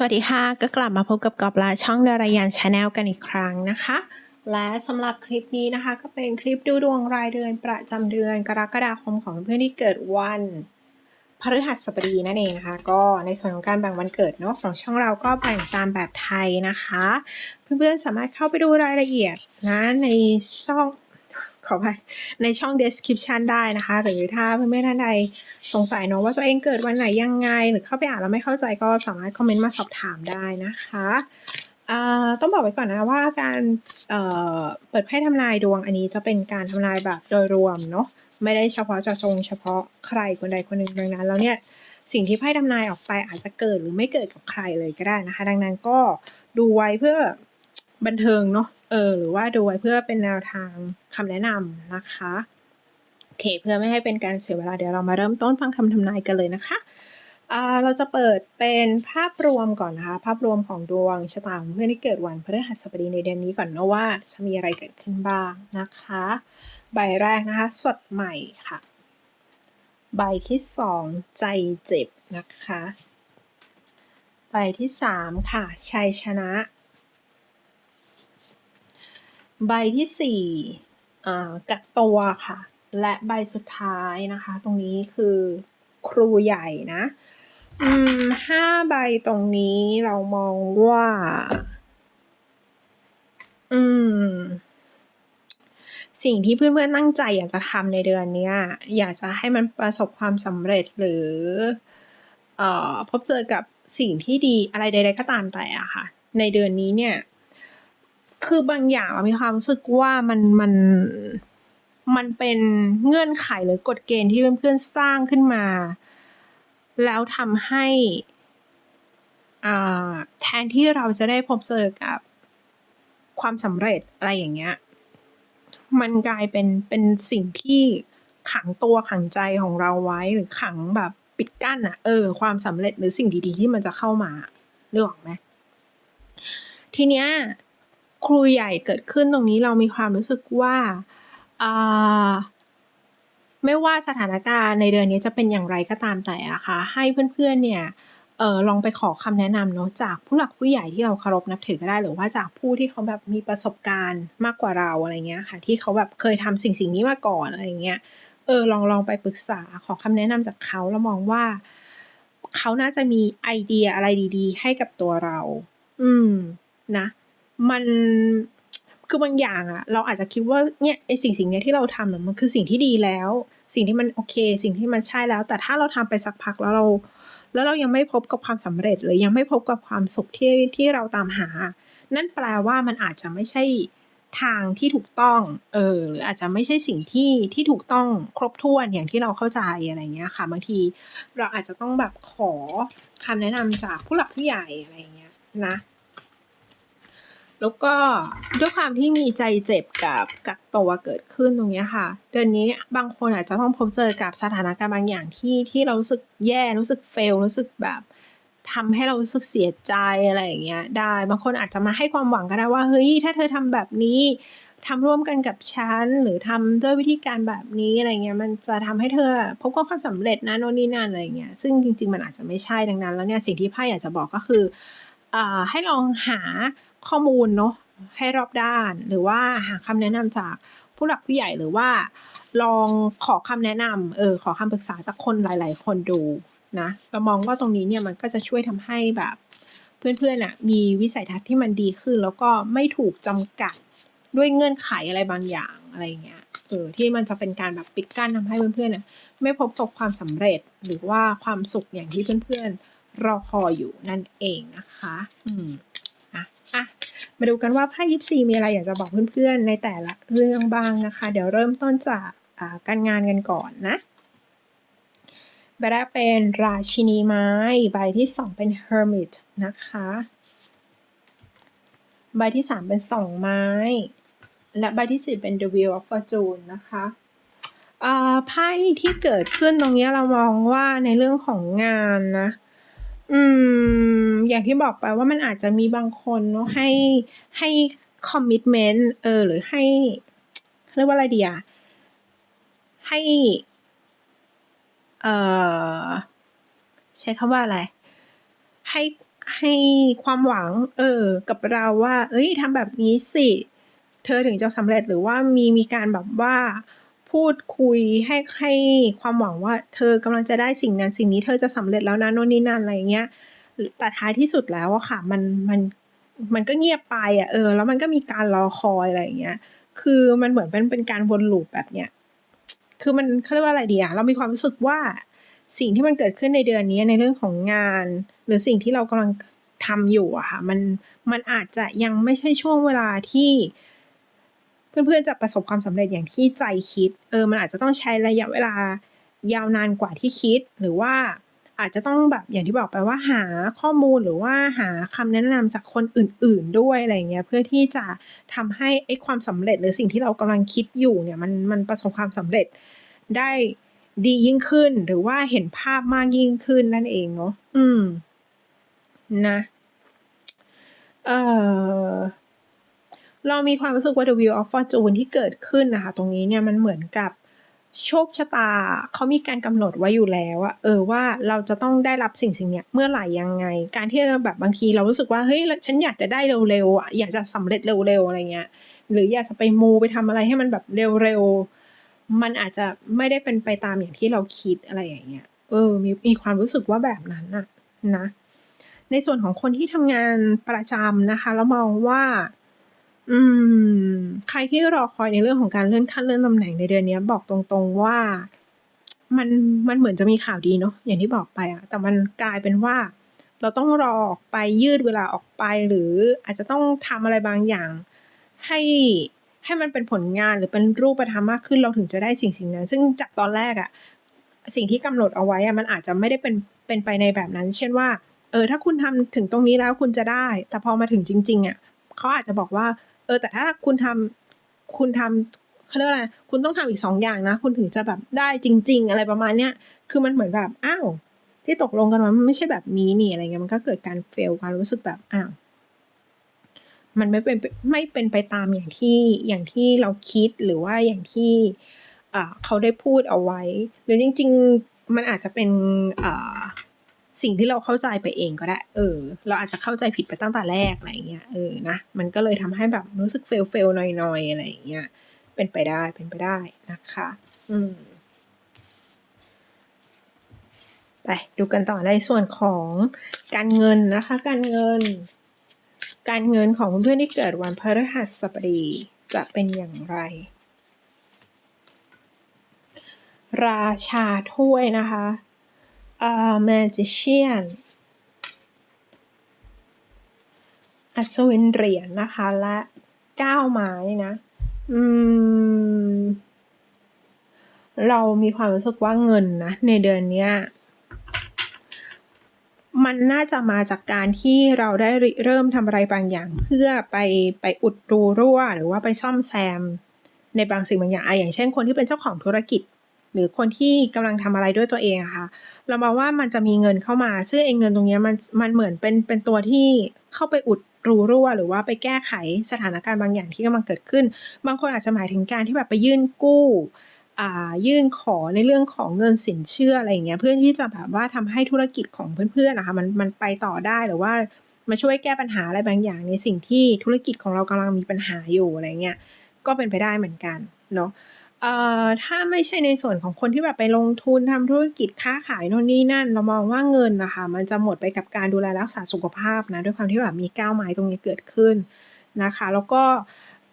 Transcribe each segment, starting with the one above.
สวัสดีค่ะ ก็กลับมาพบกับกอบลาช่องดารายานชาแนลกันอีกครั้งนะคะ และสำหรับคลิปนี้นะคะ ก็เป็นคลิปดูดวงรายเดือนประจำเดือนกรกฎาคมของเพื่อนที่เกิดวันพฤหัสบดีนั่นเองนะคะ ก็ในส่วนของการแบ่งวันเกิดเนาะของช่องเราก็แบ่งตามแบบไทยนะคะ เพื่อนๆสามารถเข้าไปดูรายละเอียดนะในช่อง ขอไปในช่อง description ได้นะคะ หรือถ้าเพื่อนๆท่านใดสงสัยเนาะว่าตัวเองเกิดวันไหนยังไง หรือเข้าไปอ่านแล้วไม่เข้าใจก็สามารถคอมเมนต์มาสอบถามได้นะคะต้องบอกไว้ก่อนนะว่าการเเปิดไพ่ทำนายดวงอันนี้จะเป็นการทำนายแบบโดยรวมเนาะไม่ได้เฉพาะเจาะจงเฉพาะใครคนใดคนหนึ่งดังนั้นแล้วเนี่ยสิ่งที่ไพ่ทำนายออกไปอาจจะเกิดหรือไม่เกิดกับใครเลยก็ได้นะคะ ดังนั้นก็ดูไว้เพื่อ บันเทิงเนาะเออหรือว่าดูไว้เพื่อเป็นแนวทางคำแนะนำนะคะโอเค เพื่อไม่ให้เป็นการเสียเวลาเดี๋ยวเรามาเริ่มต้นฟังคำทำนายกันเลยนะคะเราจะเปิดเป็นภาพรวมก่อนนะคะ ภาพรวมของดวงชะตาของเพื่อนที่เกิดวันพฤหัสบดีในเดือนนี้ก่อนนะว่าจะมีอะไรเกิดขึ้นบ้างนะคะ ใบแรกนะคะ สดใหม่ค่ะ ใบที่สองใจเจ็บนะคะ ใบที่สามค่ะชัยชนะ ใบที่สี่กักตัวค่ะ และใบสุดท้ายนะคะ ตรงนี้คือครูใหญ่นะอืมห้าใบตรงนี้เรามองว่า อืม สิ่งที่เพื่อนๆตั้งใจอยากจะทำในเดือนนี้อยากจะให้มันประสบความสำเร็จหรือ เอ่อ พบเจอกับสิ่งที่ดีอะไรใดๆก็ตามแต่อะค่ะ ในเดือนนี้เนี่ย คือบางอย่างมีความรู้สึกว่ามันมันมันเป็นเงื่อนไขหรือกฎเกณฑ์ที่เพื่อนๆสร้างขึ้นมา แล้วทำให้อ่าแทนที่เราจะได้พบเจอกับความสำเร็จอะไรอย่างเงี้ย มันกลายเป็นเป็นสิ่งที่ขังตัวขังใจของเราไว้หรือขังแบบปิดกั้นอะเออ ความสำเร็จหรือสิ่งดีๆ ที่มันจะเข้ามาเรื่องไหมทีเนี้ย ครูใหญ่เกิดขึ้นตรงนี้เรามีความรู้สึกว่าอาไม่ว่าสถานการณ์ในเดือนนี้จะเป็นอย่างไรก็ตามแต่อะค่ะ ให้เพื่อนๆเนี่ยเออลองไปขอคำแนะนำเนาะจากผู้หลักผู้ใหญ่ที่เราเคารพนับถือก็ได้ หรือว่าจากผู้ที่เขาแบบมีประสบการณ์มากกว่าเราอะไรเงี้ยค่ะ ที่เขาแบบเคยทำสิ่งสิ่งนี้มาก่อนอะไรเงี้ยเออลองลองไปปรึกษาขอคำแนะนำจากเขาแล้วมองว่า เขาน่าจะมีไอเดียอะไรดี ๆ ให้กับตัวเรา อืมนะ มันคือบางอย่างอะเราอาจจะคิดว่าเนี่ยไอสิ่งสิ่งเนี้ยที่เราทำมันคือสิ่งที่ดีแล้ว สิ่งที่มันโอเค สิ่งที่มันใช่แล้ว แต่ถ้าเราทำไปสักพักแล้วเรา แล้วเรายังไม่พบกับความสำเร็จหรือยังไม่พบกับความสุขที่ที่เราตามหา นั่นแปลว่ามันอาจจะไม่ใช่ทางที่ถูกต้องเออหรืออาจจะไม่ใช่สิ่งที่ที่ถูกต้องครบถ้วนอย่างที่เราเข้าใจอะไรเงี้ยค่ะบางทีเราอาจจะต้องแบบขอคำแนะนำจากผู้หลักผู้ใหญ่อะไรเงี้ยนะ แล้วก็ด้วยความที่มีใจเจ็บกับกักตัวเกิดขึ้นตรงนี้ค่ะ เดือนนี้บางคนอาจจะต้องพบเจอกับสถานการณ์บางอย่างที่ที่เรารู้สึกแย่รู้สึกเฟลรู้สึกแบบทำให้เรารู้สึกเสียใจอะไรอย่างเงี้ยได้บางคนอาจจะมาให้ความหวังก็ได้ว่าเฮ้ยถ้าเธอทำแบบนี้ทำร่วมกันกับฉันหรือทำด้วยวิธีการแบบนี้อะไรเงี้ยมันจะทำให้เธอพบกับความสำเร็จนะโน่นนี่นั่นอะไรเงี้ยซึ่งจริง ๆ มันอาจจะไม่ใช่ดังนั้นแล้วเนี่ยสิ่งที่ไพ่อยากจะบอกก็คือ ให้ลองหาข้อมูลเนาะให้รอบด้าน หรือว่าหาคำแนะนำจากผู้หลักผู้ใหญ่หรือว่า ลองขอคำแนะนำเออขอคำปรึกษาจากคนหลาย ๆ คนดูนะเรามองว่าตรงนี้เนี่ยมันก็จะช่วยทำให้แบบ เพื่อนๆอะมีวิสัยทัศน์ที่มันดีขึ้น แล้วก็ไม่ถูกจำกัดด้วยเงื่อนไขอะไรบางอย่างอะไรเงี้ยเออที่มันจะเป็นการแบบปิดกั้นทำให้เพื่อนๆอะไม่พบกับความสำเร็จหรือว่าความสุขอย่างที่เพื่อนๆ รอคอยอยู่นั่นเองนะคะ อืมอะอะมาดูกันว่าไพ่ยิปซีมีอะไรอยากจะบอกเพื่อนๆในแต่ละเรื่องบ้างนะคะ เดี๋ยวเริ่มต้นจากการงานกันก่อนนะใบแรกเป็นราชินีไม้ใบที่สองเป็น hermit นะคะ ใบที่สามเป็นสองไม้ และใบที่สี่เป็น the wheel of fortune นะคะไพ่ที่เกิดขึ้นตรงนี้เรามองว่าในเรื่องของงานนะ อืม อย่างที่บอกไปว่ามันอาจจะมีบางคนเนาะให้ให้คอมมิ t เมนต์เออ หรือให้เขาเรียกว่าอะไรดีอะให้เอ่อใช้คำว่าอะไร ให้ให้ความหวัง เออ กับเราว่า เอ้ยทำแบบนี้สิ เธอถึงจะสำเร็จหรือว่ามีมีการแบบว่า พูดคุยให้ให้ความหวังว่า เธอกำลังจะได้สิ่งนั้นสิ่งนี้เธอจะสำเร็จแล้วนะโน่นนี่นั่นอะไรเงี้ยแต่ท้ายที่สุดแล้วอะค่ะมันมันมันก็เงียบไปอะเออ แล้วมันก็มีการรอคอยอะไรเงี้ยคือมันเหมือนเป็นเป็นการวนลูปแบบเนี้ยคือมันเขาเรียกว่าอะไรดีอะเรามีความรู้สึกว่าสิ่งที่มันเกิดขึ้นในเดือนนี้ในเรื่องของงาน หรือสิ่งที่เรากำลังทำอยู่อะค่ะมันมันอาจจะยังไม่ใช่ช่วงเวลาที่ เพื่อนๆจะประสบความสำเร็จอย่างที่ใจคิด เออ มันอาจจะต้องใช้ระยะเวลายาวนานกว่าที่คิด หรือว่าอาจจะต้องแบบอย่างที่บอกไปว่าหาข้อมูลหรือว่าหาคำแนะนำจากคนอื่น ๆ ด้วยอะไรเงี้ยเพื่อที่จะทำให้ไอ้ความสำเร็จหรือสิ่งที่เรากำลังคิดอยู่เนี่ยมันมันประสบความสำเร็จได้ดียิ่งขึ้นหรือว่าเห็นภาพมากยิ่งขึ้นนั่นเองเนาะอืมนะเอ่อ เรามีความรู้สึกว่า The Wheel of Fortune ที่เกิดขึ้นนะคะ ตรงนี้เนี่ยมันเหมือนกับโชคชะตาเขามีการกำหนดไว้อยู่แล้วอะเออว่าเราจะต้องได้รับสิ่งสิ่งเนี้ยเมื่อไหร่ยังไง การที่เราแบบบางทีเรารู้สึกว่าเฮ้ยฉันอยากจะได้เร็วๆอะอยากจะสำเร็จเร็วๆอะไรเงี้ย หรืออยากจะไปมูไปทำอะไรให้มันแบบเร็วๆมันอาจจะไม่ได้เป็นไปตามอย่างที่เราคิดอะไรอย่างเงี้ยเออมีมีความรู้สึกว่าแบบนั้นอะนะ ในส่วนของคนที่ทำงานประจำนะคะ แล้วมองว่า อืม ใครที่รอคอยในเรื่องของการเลื่อนขั้นเลื่อนตำแหน่งในเดือนนี้บอกตรงๆว่า มันมันเหมือนจะมีข่าวดีเนาะอย่างที่บอกไปอะแต่มันกลายเป็นว่า เราต้องรอออกไปยืดเวลาออกไป หรืออาจจะต้องทำอะไรบางอย่าง ให้ให้มันเป็นผลงานหรือเป็นรูปธรรมมากขึ้นเราถึงจะได้สิ่งสิ่งนั้น ซึ่งจากตอนแรกอะสิ่งที่กำหนดเอาไว้อะมันอาจจะไม่ได้เป็นเป็นไปในแบบนั้น เช่นว่า เออถ้าคุณทำถึงตรงนี้แล้วคุณจะได้ แต่พอมาถึงจริงๆอะเขาอาจจะบอกว่า เออแต่ถ้าคุณทำคุณทำเขาเรียกอะไรคุณต้องทำอีกสองอย่างนะ คุณถึงจะแบบได้จริง ๆ อะไรประมาณเนี้ยคือมันเหมือนแบบอ้าวที่ตกลงกันมันไม่ใช่แบบนี้นี่อะไรเงี้ยมันก็เกิดการเฟลการรู้สึกแบบอ้าวมันไม่เป็นไม่เป็นไปตามอย่างที่อย่างที่เราคิดหรือว่าอย่างที่เขาได้พูดเอาไว้ หรือจริง ๆ มันอาจจะเป็น สิ่งที่เราเข้าใจไปเองก็ได้ เออ เราอาจจะเข้าใจผิดไปตั้งแต่แรกอะไรเงี้ย เออ นะ มันก็เลยทำให้แบบรู้สึกเฟลเฟลหน่อยๆอะไรเงี้ย เป็นไปได้ เป็นไปได้นะคะ อืม ไปดูกันต่อในส่วนของการเงินนะคะ การเงิน การเงินของเพื่อนที่เกิดวันพฤหัสบดีจะเป็นอย่างไร ราชาถ้วยนะคะ เอ่อ magician อัศวินเหรียญนะคะ และก้าวไม้นะ อืม เรามีความรู้สึกว่าเงินนะ ในเดือนนี้มันน่าจะมาจากการที่เราได้เริ่มทำอะไรบางอย่าง เพื่อไปไปอุดรูรั่ว หรือว่าไปซ่อมแซม ในบางสิ่งบางอย่างอะอย่างเช่นคนที่เป็นเจ้าของธุรกิจ หรือคนที่กำลังทำอะไรด้วยตัวเองอะค่ะ เรามองว่ามันจะมีเงินเข้ามา ซึ่งเองเงินตรงนี้มันมันเหมือนเป็นเป็นตัวที่เข้าไปอุดรูรั่ว หรือว่าไปแก้ไขสถานการณ์บางอย่างที่กำลังเกิดขึ้น บางคนอาจจะหมายถึงการที่แบบไปยื่นกู้อ่ายื่นขอในเรื่องของเงินสินเชื่ออะไรอย่างเงี้ยเพื่อที่จะแบบว่าทำให้ธุรกิจของเพื่อนๆนะคะมันมันไปต่อได้หรือว่ามาช่วยแก้ปัญหาอะไรบางอย่างในสิ่งที่ธุรกิจของเรากำลังมีปัญหาอยู่อะไรเงี้ยก็เป็นไปได้เหมือนกันเนาะ เอ่อถ้าไม่ใช่ในส่วนของคนที่แบบไปลงทุนทำธุรกิจค้าขายโน่นนี่นั่น เรามองว่าเงินนะคะ มันจะหมดไปกับการดูแลรักษาสุขภาพนะด้วยความที่แบบมีก้าวไม้ตรงนี้เกิดขึ้นนะคะ แล้วก็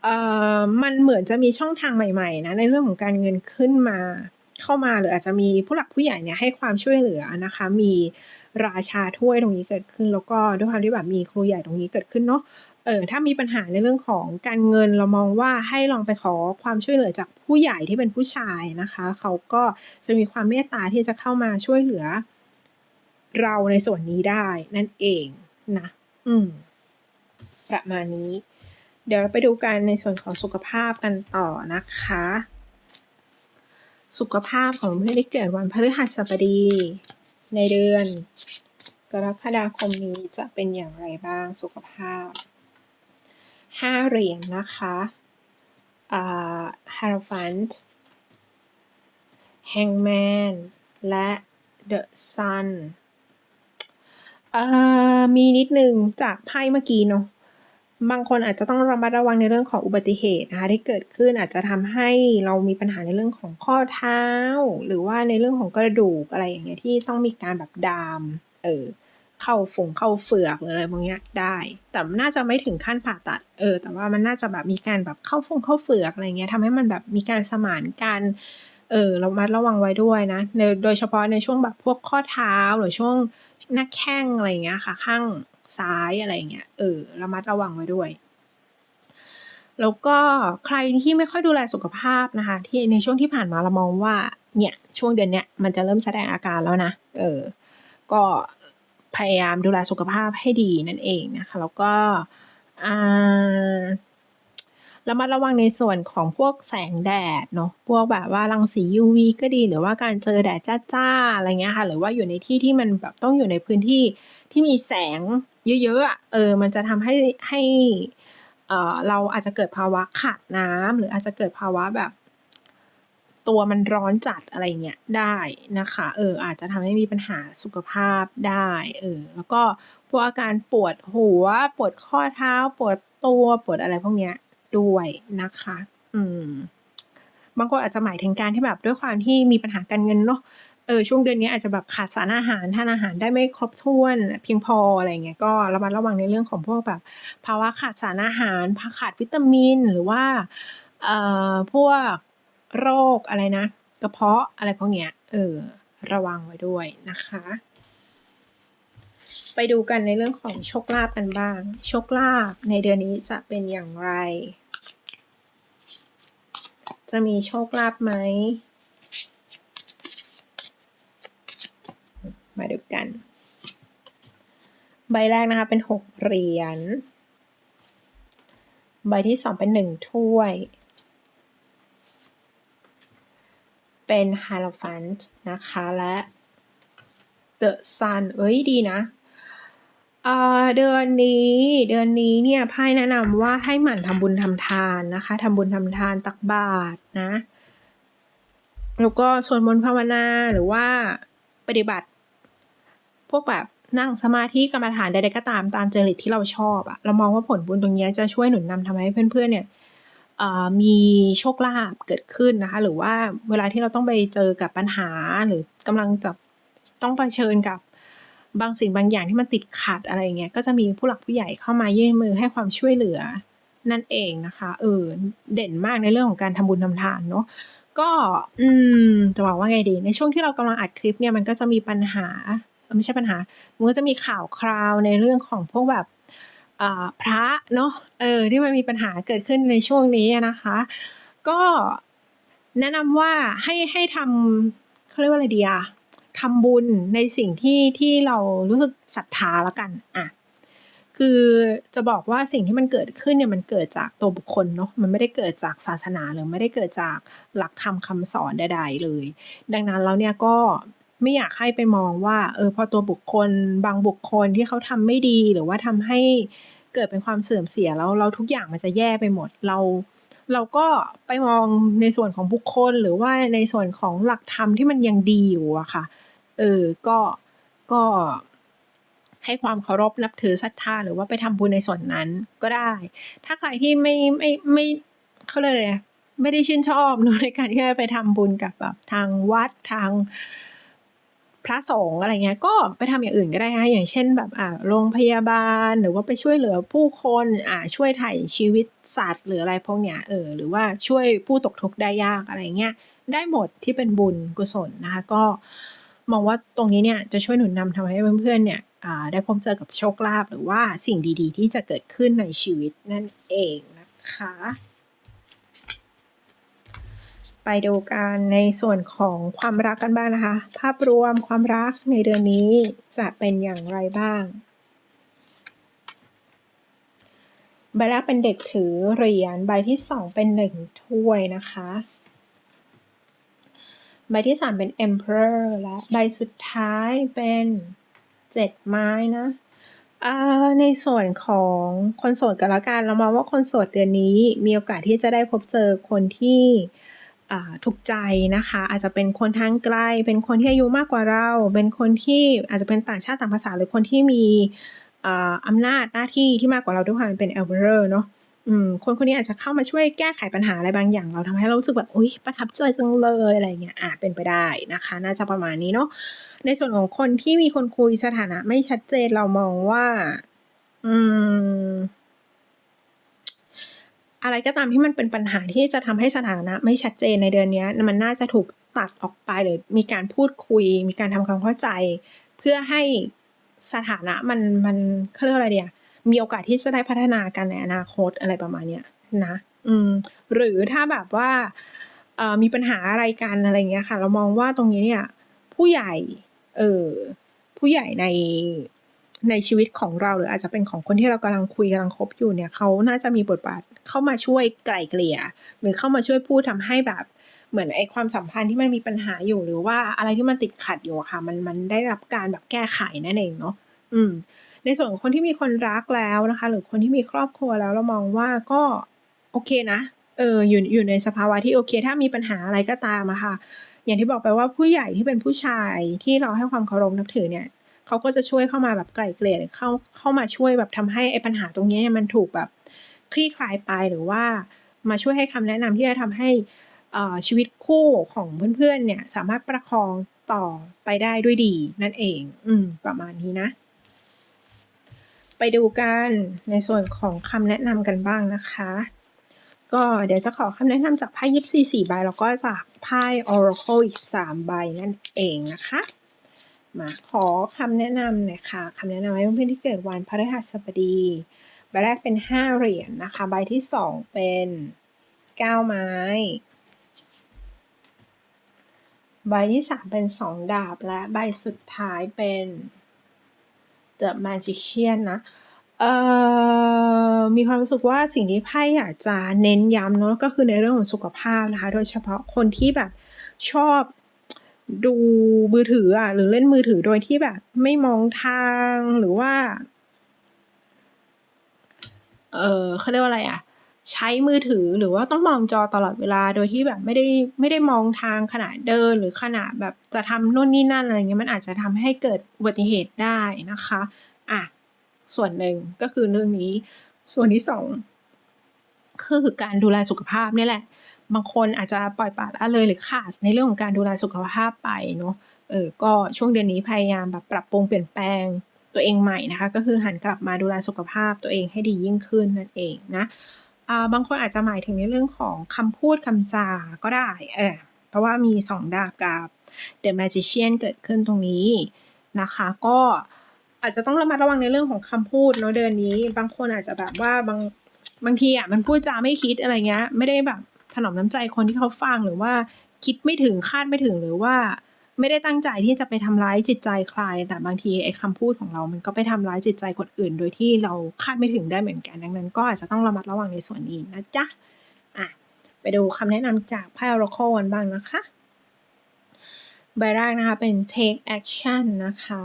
เอ่อมันเหมือนจะมีช่องทางใหม่ๆนะในเรื่องของการเงินขึ้นมาเข้ามาหรืออาจจะมีผู้หลักผู้ใหญ่เนี่ยให้ความช่วยเหลือนะคะ มีราชาถ้วยตรงนี้เกิดขึ้น แล้วก็ด้วยความที่แบบมีครูใหญ่ตรงนี้เกิดขึ้นเนาะ เออถ้ามีปัญหาในเรื่องของการเงินเรามองว่าให้ลองไปขอความช่วยเหลือจากผู้ใหญ่ที่เป็นผู้ชายนะคะ เขาก็จะมีความเมตตาที่จะเข้ามาช่วยเหลือ เราในส่วนนี้ได้นั่นเองนะอืมประมาณนี้ เดี๋ยวเราไปดูกันในส่วนของสุขภาพกันต่อนะคะ สุขภาพของเพื่อนที่เกิดวันพฤหัสบดี ในเดือน กรกฎาคมนี้จะเป็นอย่างไรบ้างสุขภาพ ห้าเหรียญนนะคะอ่า Hierophant Hangman และ The Sun เอ่อมีนิดหนึ่งจากไพ่เมื่อกี้เนาะบางคนอาจจะต้องระมัดระวังในเรื่องของอุบัติเหตุนะคะที่เกิดขึ้นอาจจะทำให้เรามีปัญหาในเรื่องของข้อเท้า หรือว่าในเรื่องของกระดูกอะไรอย่างเงี้ยที่ต้องมีการแบบดาม เออ เข้าฝงเข้าเฟือกหรืออะไรพวกเนี้ยได้ แต่น่าจะไม่ถึงขั้นผ่าตัด เออ แต่ว่ามันน่าจะแบบมีการแบบเข้าฟงเข้าเฟือกอะไรเงี้ยทำให้มันแบบมีการสมานกันเออเรามัดระวังไว้ด้วยนะในโดยเฉพาะในช่วงแบบพวกข้อเท้าหรือช่วงหน้าแข้งอะไรเงี้ยค่ะ ข้างซ้ายอะไรเงี้ยเออระมัดระวังไว้ด้วย แล้วก็ใครที่ไม่ค่อยดูแลสุขภาพนะคะ ที่ในช่วงที่ผ่านมาเรามองว่าเนี่ยช่วงเดือนเนี้ยมันจะเริ่มแสดงอาการแล้วนะเออก็ พยายามดูแลสุขภาพให้ดีนั่นเองนะคะ แล้วก็ระมัดระวังในส่วนของพวกแสงแดดเนาะพวกแบบว่ารังสี UV ก็ดี หรือว่าการเจอแดดจ้าๆอะไรเงี้ยค่ะหรือว่าอยู่ในที่ที่มันแบบต้องอยู่ในพื้นที่ที่มีแสงเยอะๆเออมันจะทำให้ให้เออเราอาจจะเกิดภาวะขาดน้ำหรืออาจจะเกิดภาวะแบบ ตัวมันร้อนจัดอะไรเงี้ยได้นะคะ เอออาจจะทำให้มีปัญหาสุขภาพได้เออแล้วก็พวกอาการปวดหัว ปวดข้อเท้า ปวดตัวปวดอะไรพวกเนี้ยด้วยนะคะ อืมบางคนอาจจะหมายถึงการที่แบบด้วยความที่มีปัญหาการเงินเนาะเออช่วงเดือนนี้อาจจะแบบขาดสารอาหารทานอาหารได้ไม่ครบถ้วนเพียงพออะไรเงี้ยก็ระมัดระวังในเรื่องของพวกแบบ ภาวะขาดสารอาหารขาดวิตามิน หรือว่าเอ่อพวก โรคอะไรนะ กระเพาะอะไรพวกเนี้ยเออระวังไว้ด้วยนะคะ ไปดูกันในเรื่องของโชคลาภกันบ้าง โชคลาภในเดือนนี้จะเป็นอย่างไร จะมีโชคลาภไหมมาดูกัน ใบแรกนะคะเป็นหกเหรียญ ใบที่สองเป็นหนึ่งถ้วย เป็นฮา l ลฟันนะคะ และ The Sun เอ้ยดีนะเอ่อเดือนนี้เดือนนี้เนี่ยไพ่แนะนำว่าให้หมั่นทำบุญทำทานนะคะทำบุญทำทานตักบาตรนะแล้วก็สวดมนต์ภาวนาหรือว่าปฏิบัติ พวกแบบนั่งสมาธิกรรมฐานใดๆก็ตามตามจริตที่เราชอบอะเรามองว่าผลบุญตรงนี้จะช่วยหนุนนำทำให้เพื่อนๆเนี่ย มีโชคลาภเกิดขึ้นนะคะ หรือว่าเวลาที่เราต้องไปเจอกับปัญหา หรือกำลังจะต้องเผชิญกับบางสิ่งบางอย่างที่มันติดขัดอะไรเงี้ยก็จะมีผู้หลักผู้ใหญ่เข้ามายื่นมือให้ความช่วยเหลือนั่นเองนะคะเออเด่นมากในเรื่องของการทำบุญทำทานเนาะก็อืมจะบอกว่าไงดี ในช่วงที่เรากำลังอัดคลิปเนี่ยมันก็จะมีปัญหาไม่ใช่ปัญหามันก็จะมีข่าวคราวในเรื่องของพวกแบบ พระเนาะเออที่มันมีปัญหาเกิดขึ้นในช่วงนี้นะคะ ก็แนะนำว่าให้ให้ทำเขาเรียกว่าอะไรดีอะทำบุญในสิ่งที่ที่เรารู้สึกศรัทธาแล้วกันอะคือจะบอกว่าสิ่งที่มันเกิดขึ้นเนี่ยมันเกิดจากตัวบุคคลเนาะมันไม่ได้เกิดจากศาสนาหรือไม่ได้เกิดจากหลักธรรมคาสอนใดๆเลย ดังนั้นแล้วเนี่ยก็ ไม่อยากให้ไปมองว่าเออพอตัวบุคคลบางบุคคลที่เขาทำไม่ดีหรือว่าทำให้เกิดเป็นความเสื่อมเสียแล้วเราทุกอย่างมันจะแย่ไปหมดเรา เราก็ไปมองในส่วนของบุคคลหรือว่าในส่วนของหลักธรรมที่มันยังดีอยู่อะค่ะเออก็ก็ให้ความเคารพนับถือศรัทธาหรือว่าไปทำบุญในส่วนนั้นก็ได้ ถ้าใครที่ไม่ไม่ไม่เขาเลยไม่ได้ชื่นชอบในการที่จะไปทำบุญกับแบบทางวัดทาง พระสงฆ์อะไรเงี้ยก็ไปทำอย่างอื่นก็ได้ค่ะอย่างเช่นแบบอ่าโรงพยาบาลหรือว่าไปช่วยเหลือผู้คนอ่าช่วยไถ่ชีวิตสัตว์หรืออะไรพวกเนี้ยเออหรือว่าช่วยผู้ตกทุกข์ได้ยากอะไรเงี้ยได้หมดที่เป็นบุญกุศลนะคะก็มองว่าตรงนี้เนี่ยจะช่วยหนุนนำทำให้เพื่อนๆเนี่ยได้พบเจอกับโชคลาภหรือว่าสิ่งดีๆ ที่จะเกิดขึ้นในชีวิตนั่นเองนะคะ ไปดูกันในส่วนของความรักกันบ้างนะคะ ภาพรวมความรักในเดือนนี้จะเป็นอย่างไรบ้างใบแรกเป็นเด็กถือเหรียญใบที่สองเป็นหนึ่งถ้วยนะคะใบที่สามเป็น Emperor และใบสุดท้ายเป็นเจ็ดไม้นะในส่วนของคนโสดกันละกันเรามองว่าคนโสดเดือนนี้มีโอกาสที่จะได้พบเจอคนที่ ถูกใจนะคะ อาจจะเป็นคนทางไกล เป็นคนที่อายุมากกว่าเรา เป็นคนที่อาจจะเป็นต่างชาติต่างภาษาหรือคนที่มีอำนาจหน้าที่ที่มากกว่าเราด้วยความเป็น elder เนาะคนคนนี้อาจจะเข้ามาช่วยแก้ไขปัญหาอะไรบางอย่าง เราทำให้เรารู้สึกแบบอุ้ยประทับใจจังเลยอะไรเงี้ยอะเป็นไปได้นะคะ น่าจะประมาณนี้เนาะในส่วนของคนที่มีคนคุยสถานะไม่ชัดเจนเรามองว่า อืม อะไรก็ตามที่มันเป็นปัญหาที่จะทำให้สถานะ ไม่ชัดเจนในเดือนนี้มันน่าจะถูกตัดออกไปหรือมีการพูดคุย มีการทำความเข้าใจ เพื่อให้สถานะมันมันเขาเรียกอะไรเดียมีโอกาสที่จะได้พัฒนากันในอนาคตอะไรประมาณเนี้ยนะ อืม หรือถ้าแบบว่ามีปัญหาอะไรกันอะไรเงี้ยค่ะ เรามองว่าตรงนี้เนี่ย ผู้ใหญ่ เออผู้ใหญ่ใน ในชีวิตของเราหรืออาจจะเป็นของคนที่เรากำลังคุยกำลังคบอยู่เนี่ยเขาน่าจะมีบทบาทเข้ามาช่วยไกล่เกลี่ย หรือเข้ามาช่วยพูดทำให้แบบเหมือนไอ้ความสัมพันธ์ที่มันมีปัญหาอยู่หรือว่าอะไรที่มันติดขัดอยู่ค่ะ มันมันได้รับการแบบแก้ไขนั่นเองเนาะอืม ในส่วนของคนที่มีคนรักแล้วนะคะ หรือคนที่มีครอบครัวแล้วเรามองว่าก็โอเคนะเอออยู่อยู่ในสภาวะที่โอเค ถ้ามีปัญหาอะไรก็ตามอะค่ะอย่างที่บอกไปว่าผู้ใหญ่ที่เป็นผู้ชายที่เราให้ความเคารพนับถือเนี่ย เขาก็จะช่วยเข้ามาแบบไกล่เกลี่ยเข้าเข้ามาช่วยแบบทำให้ไอ้ปัญหาตรงนี้เนี่ยมันถูกแบบคลี่คลายไปหรือว่ามาช่วยให้คำแนะนำที่จะทำให้ชีวิตคู่ของเพื่อนๆเนี่ยสามารถประคองต่อไปได้ด้วยดีนั่นเอง อืม ประมาณนี้นะ ไปดูกันในส่วนของคำแนะนำกันบ้างนะคะ ก็เดี๋ยวจะขอคำแนะนำจากไพ่ยิปซีสี่ใบ แล้วก็จากไพ่ Oracle อีกสามใบนั่นเองนะคะ มาขอคำแนะนำหน่อยค่ะคำแนะนำให้เพื่อนๆที่เกิดวันพฤหัสบดีใบแรกเป็นห้าเหรียญนนะคะ ใบที่สองเป็นเก้าไม้ ใบที่สามเป็นสองดาบ และใบสุดท้ายเป็น The Magician นะเอ่อมีความรู้สึกว่าสิ่งที่ไพ่อยากจะเน้นย้ำเนาะก็คือในเรื่องของสุขภาพนะคะ โดยเฉพาะคนที่แบบชอบ ดูมือถืออะ หรือเล่นมือถือโดยที่แบบ ไม่มองทางหรือว่า เออเขาเรียกว่าอะไรอะ ใช้มือถือหรือว่าต้องมองจอตลอดเวลาโดยที่แบบไม่ได้ไม่ได้มองทางขณะเดินหรือขณะแบบจะทำโน่นนี่นั่นอะไรเงี้ยมันอาจจะทำให้เกิดอุบัติเหตุได้นะคะ อะ ส่วนหนึ่งก็คือเรื่องนี้ ส่วนที่สองคือการดูแลสุขภาพนี่แหละ บางคนอาจจะปล่อยปละละเลยหรือขาดในเรื่องของการดูแลสุขภาพไปเนาะเออก็ช่วงเดือนนี้พยายามแบบปรับปรุงเปลี่ยนแปลงตัวเองใหม่นะคะ ก็คือหันกลับมาดูแลสุขภาพตัวเองให้ดียิ่งขึ้นนั่นเองนะอ่าบางคนอาจจะหมายถึงในเรื่องของคำพูดคำจาก็ได้เออเพราะว่ามีสองดาบกับ The Magician เกิดขึ้นตรงนี้นะคะ ก็อาจจะต้องระมัดระวังในเรื่องของคำพูดเนาะเดือนนี้ บางคนอาจจะแบบว่าบางบางทีอะมันพูดจาไม่คิดอะไรเงี้ย ไม่ได้แบบ ถนอมน้ำใจคนที่เขาฟังหรือว่าคิดไม่ถึงคาดไม่ถึงหรือว่า ไม่ได้ตั้งใจที่จะไปทำร้ายจิตใจใคร แต่บางทีไอ้คำพูดของเรา มันก็ไปทำร้ายจิตใจคนอื่น โดยที่เราคาดไม่ถึงได้เหมือนกันดังนั้น ก็อาจจะต้องระมัดระวังในส่วนนี้นะจ๊ะอะไปดูคำแนะนำจากไพ่ Oracle กันบ้างนะคะใบแรกนะคะเป็น take action นะคะ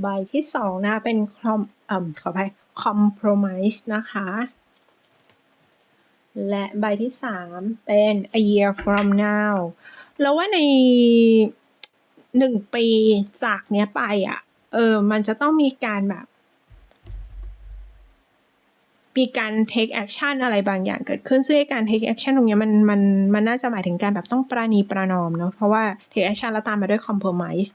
ใบที่สองนะคะเป็น com เอ่อขอไป compromise นะคะ และใบที่สามเป็น a year from now แล้วว่าในหนึ่งปีจากเนี้ยไปอะ่ะ เออ มันจะต้องมีการแบบ มีการ take action อะไรบางอย่างเกิดขึ้น ซึ่งการ take action ตรงนี้มันมันมันน่าจะหมายถึงการแบบต้องประนีประนอมเนาะ เพราะว่า take action แล้วตามมาด้วย compromise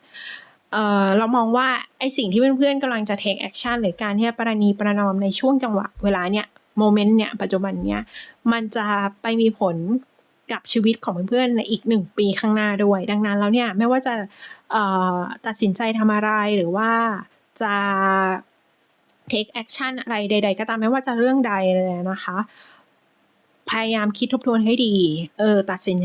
เอ่อเรามองว่าไอสิ่งที่เพื่อนๆกำลังจะ take action หรือการที่ประนีประนอมในช่วงจังหวะเวลาเนี้ย โมเมนต์เนี่ยปัจจุบันเนี่ยมันจะไปมีผลกับชีวิตของเพื่อนๆในอีกหนึ่งปีข้างหน้าด้วย ดังนั้นแล้วเนี่ยไม่ว่าจะตัดสินใจทำอะไรหรือว่าจะ take action อะไรใด ๆ ก็ตามไม่ว่าจะเรื่องใดเลยนะคะ พยายามคิดทบทวนให้ดีเออตัดสิน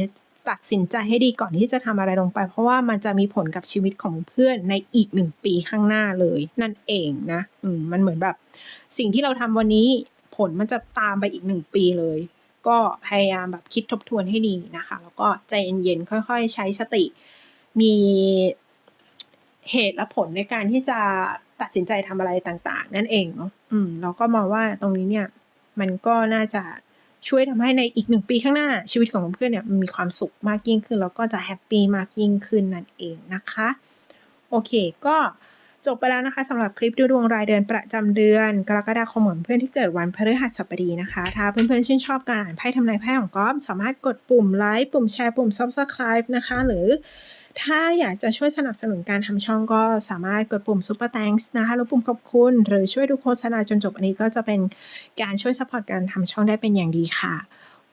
ตัดสินใจให้ดีก่อนที่จะทำอะไรลงไป เพราะว่ามันจะมีผลกับชีวิตของเพื่อนในอีกหนึ่งปีข้างหน้าเลย นั่นเองนะอืมมันเหมือนแบบ สิ่งที่เราทำวันนี้ ผลมันจะตามไปอีกหนึ่งปีเลย ก็พยายามแบบคิดทบทวนให้ดีนะคะ แล้วก็ใจเย็นๆค่อยๆ ใช้สติ มีเหตุและผลในการที่จะตัดสินใจทำอะไรต่าง ๆ นั่นเองเนาะอืมเราก็มองว่าตรงนี้เนี่ย มันก็น่าจะช่วยทำให้ในอีกหนึ่งปีข้างหน้าชีวิตของเพื่อนเนี่ยมันมีความสุขมากยิ่งขึ้น แล้วก็จะแฮปปี้มากยิ่งขึ้นนั่นเองนะคะ โอเคก็ จบไปแล้วนะคะสำหรับคลิปดูดวงรายเดือนประจำเดือน กรกฎาคมของเพื่อนที่เกิดวันพฤหัสบดีนะคะ ถ้าเพื่อนๆชื่นชอบการอ่านไพ่ทำนายไพ่ของก๊อฟสามารถกดปุ่มไลค์ปุ่มแชร์ปุ่ม subscribe นะคะ หรือถ้าอยากจะช่วยสนับสนุนการทำช่องก็สามารถกดปุ่ม super thanks นะคะหรือปุ่มขอบคุณ หรือช่วยดูโฆษณาจนจบอันนี้ก็จะเป็นการช่วยสปอร์ตการทำช่องได้เป็นอย่างดีค่ะ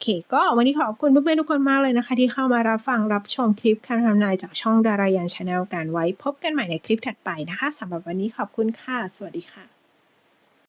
เค ก็วันนี้ขอบคุณเพื่อนๆทุกคนมากเลยนะคะ ที่เข้ามารับฟังรับชมคลิปการทำนายจากช่องดารายันชาแนลการไว้ พบกันใหม่ในคลิปถัดไปนะคะสำหรับวันนี้ขอบคุณค่ะ สวัสดีค่ะ